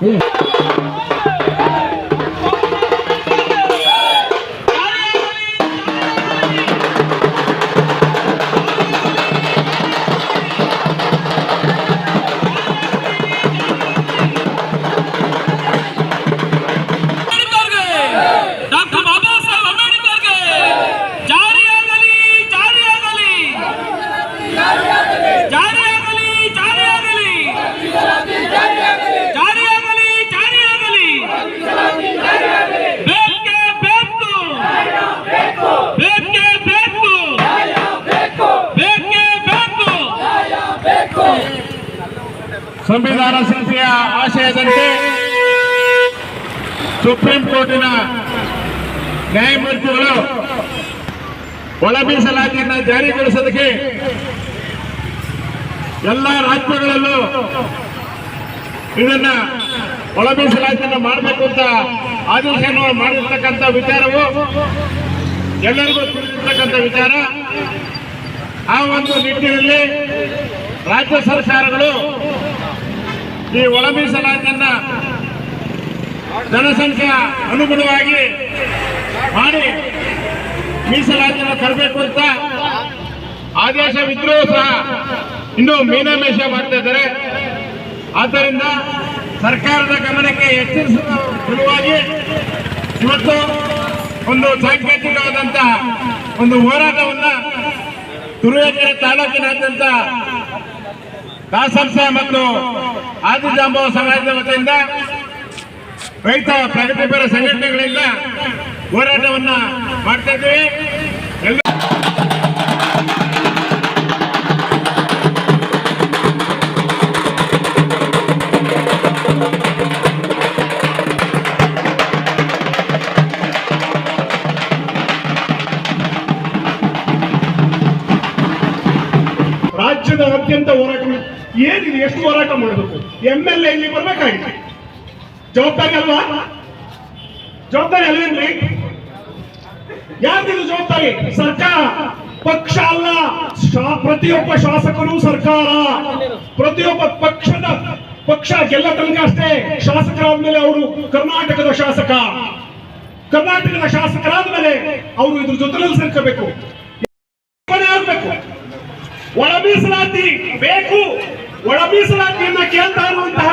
Yeah. ಸಂವಿಧಾನ ಸಂಸ್ಥೆಯ ಆಶಯದಂತೆ ಸುಪ್ರೀಂ ಕೋರ್ಟಿನ ನ್ಯಾಯಮೂರ್ತಿಗಳು ಒಳ ಮೀಸಲಾತಿಯನ್ನು ಜಾರಿಗೊಳಿಸೋದಕ್ಕೆ ಎಲ್ಲ ರಾಜ್ಯಗಳಲ್ಲೂ ಇದನ್ನ ಒಳ ಮೀಸಲಾತಿಯನ್ನು ಮಾಡಬೇಕು ಅಂತ ಆದೇಶವನ್ನು ಮಾಡಿರ್ತಕ್ಕಂಥ ವಿಚಾರವು ಎಲ್ಲರಿಗೂ ತಿಳಿದಿರ್ತಕ್ಕಂಥ ವಿಚಾರ. ಆ ಒಂದು ನಿಟ್ಟಿನಲ್ಲಿ ರಾಜ್ಯ ಸರ್ಕಾರಗಳು ಈ ಒಳ ಮೀಸಲಾತಿಯನ್ನ ಜನಸಂಖ್ಯೆ ಅನುಗುಣವಾಗಿ ಮಾಡಿ ಮೀಸಲಾತಿಯನ್ನು ತರಬೇಕು ಅಂತ ಆದೇಶವಿದ್ರೂ ಸಹ ಇನ್ನು ಮೀನಾಮೇಷ ಮಾಡ್ತಾ ಇದ್ದಾರೆ. ಆದ್ದರಿಂದ ಸರ್ಕಾರದ ಗಮನಕ್ಕೆ ಎಚ್ಚರಿಸುವ ಸಲುವಾಗಿ ಇವತ್ತು ಒಂದು ಸಾಂಕೇತಿಕವಾದಂತಹ ಒಂದು ಹೋರಾಟವನ್ನ ತುರುವೇಕೆರೆ ತಾಲೂಕಿನಾದ್ಯಂತ ದಾಸಂಸ ಮತ್ತು ಆದಿಜಾಂಬವ ಸಮಾಜದ ವತಿಯಿಂದ ರೈತ ಪ್ರಗತಿಪರ ಸಂಘಟನೆಗಳಿಂದ ಹೋರಾಟವನ್ನ ಮಾಡ್ತಾ ಇದ್ದೀವಿ. ಎಲ್ಲ ರಾಜ್ಯದಾದ್ಯಂತ ಹೋರಾಟ ಏನಿದೆ ಎಷ್ಟು ಹೋರಾಟ ಮಾಡಬೇಕು? ಎಂ ಎಲ್ ಎ ಇಲ್ಲಿ ಬರ್ಬೇಕಾಗಿತ್ತು. ಜವಾಬ್ದಾರಿ ಅಲ್ವಾ? ಜವಾಬ್ದಾರಿ ಅಲ್ವೇನ್ರಿ? ಯಾರ್ದಿದು ಜವಾಬ್ದಾರಿ? ಸರ್ಕಾರ. ಪಕ್ಷ ಅಲ್ಲ. ಪ್ರತಿಯೊಬ್ಬ ಶಾಸಕರು ಸರ್ಕಾರ. ಪ್ರತಿಯೊಬ್ಬ ಪಕ್ಷದ ಪಕ್ಷ ಗೆಲ್ಲ ತನಕ ಅಷ್ಟೇ ಶಾಸಕರಾದ್ಮೇಲೆ ಅವರು ಕರ್ನಾಟಕದ ಶಾಸಕ. ಕರ್ನಾಟಕದ ಶಾಸಕರಾದ್ಮೇಲೆ ಅವರು ಇದ್ರ ಜೊತೆ ಸೇರ್ಕೋಬೇಕು. ಒಳ ಮೀಸಲಾತಿ ಬೇಕು ಒಳ ಮೀಸಲಾತಿಯನ್ನ ಕೇಳ್ತಾ ಇರುವಂತಹ